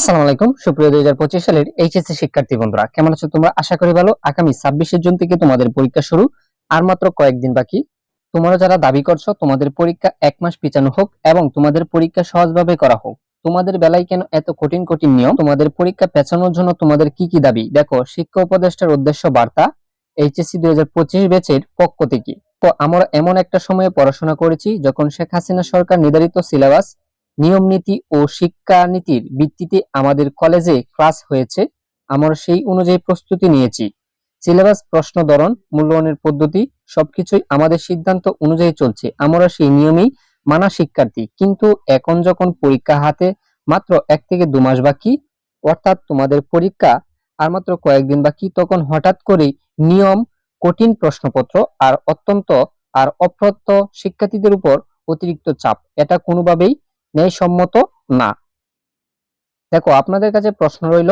আসসালামু আলাইকুম। সুপ্রিয় দুই হাজার পঁচিশ সালের এইচএসসি শিক্ষার্থী বন্ধুরা, কেমন আছো তোমরা? আশা করি ভালো। আগামী ছাব্বিশে জুন থেকে তোমাদের পরীক্ষা শুরু। আর মাত্র কয়েকদিন বাকি। তোমরা যারা দাবি করছ, তোমাদের পরীক্ষা এক মাস পিছানো হোক এবং তোমাদের পরীক্ষা সহজভাবে করা হোক। তোমাদের বেলায় কেন এত কঠিন কঠিন নিয়ম? তোমাদের পরীক্ষা পেছানোর জন্য তোমাদের কি কি দাবি? দেখো, শিক্ষা উপদেষ্টার উদ্দেশ্য বার্তা, এইচএসসি দুই হাজার পঁচিশ ব্যাচের পক্ষ থেকে। আমরা এমন একটা সময়ে পড়াশোনা করেছি যখন শেখ হাসিনা সরকার নির্ধারিত সিলেবাস নিয়ম নীতি ও শিক্ষা নীতির ভিত্তিতে আমাদের কলেজে ক্লাস হয়েছে। আমরা সেই অনুযায়ী প্রস্তুতি নিয়েছি। সিলেবাস, প্রশ্ন ধরন মূল্যায়নের পদ্ধতি সবকিছুই আমাদের সিদ্ধান্ত অনুযায়ী চলছে। আমরা সেই নিয়মেই মানা শিক্ষার্থী। কিন্তু এখন যখন পরীক্ষা হাতে মাত্র এক থেকে দু মাস বাকি, অর্থাৎ তোমাদের পরীক্ষা আর মাত্র কয়েকদিন বাকি, তখন হঠাৎ করেই নিয়ম, কঠিন প্রশ্নপত্র আর অত্যন্ত আর অপ্রত্য শিক্ষার্থীদের উপর অতিরিক্ত চাপ। এটা কোনোভাবেই ন্যায়সম্মত না। দেখো, আপনাদের কাছে প্রশ্ন রইল,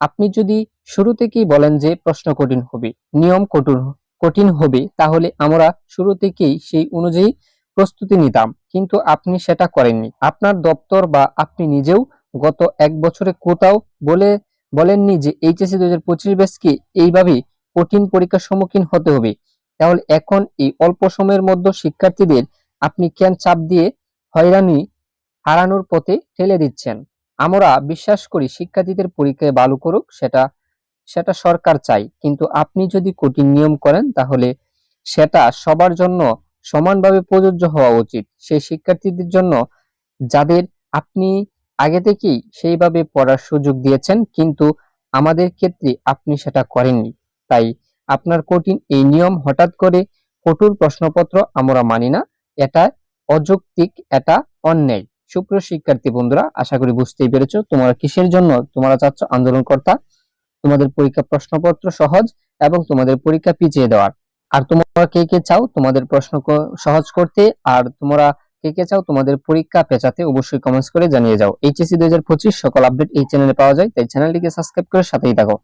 আপনি যদি শুরু থেকেই বলেন যে প্রশ্ন কঠিন হবে, নিয়ম কঠিন কঠিন হবে, তাহলে আমরা শুরু থেকেই সেই অনুযায়ী প্রস্তুতি নিতাম। কিন্তু আপনি সেটা করেননি। আপনার দপ্তর বা আপনি নিজেও গত এক বছরে কোথাও বলে, বলেননি যে এইচএসসি দুই হাজার পঁচিশ ব্যাচকে এইভাবে কঠিন পরীক্ষার সম্মুখীন হতে হবে। তাহলে এখন এই অল্প সময়ের মধ্যে শিক্ষার্থীদের আপনি কেন চাপ দিয়ে হয়রানি হারানোর পথে ঠেলে দিচ্ছেন। আমরা বিশ্বাস করি শিক্ষার্থীদের পরীক্ষায় ভালো করুক, সেটা সেটা সরকার চাই। কিন্তু আপনি যদি কঠিন নিয়ম করেন, তাহলে সেটা সবার জন্য সমানভাবে প্রযোজ্য হওয়া উচিত। সেই শিক্ষার্থীদের জন্য যাদের আপনি আগে থেকেই সেইভাবে পড়ার সুযোগ দিয়েছেন, কিন্তু আমাদের ক্ষেত্রে আপনি সেটা করেননি। তাই আপনার কঠিন এই নিয়ম হঠাৎ করে কঠোর প্রশ্নপত্র আমরা মানি না। এটা অযৌক্তিক, এটা অন্যায়। সুপ্রিয় শিক্ষার্থী বন্ধুরা, আশা করি বুঝতেই পেরেছ তোমরা কিসের জন্য তোমরা চাচ্ছ আন্দোলনকর্তা? তোমাদের পরীক্ষা প্রশ্নপত্র সহজ এবং তোমাদের পরীক্ষা পিছিয়ে দেওয়ার। আর তোমরা কে কে চাও তোমাদের প্রশ্ন সহজ করতে, আর তোমরা কে কে চাও তোমাদের পরীক্ষা পেঁচাতে অবশ্যই কমেন্টস করে জানিয়ে যাও। এইচএসসি দুই হাজার পঁচিশ সকল আপডেট এই চ্যানেলে পাওয়া যায়, তাই চ্যানেলটিকে সাবস্ক্রাইব করে সাথেই থাকো।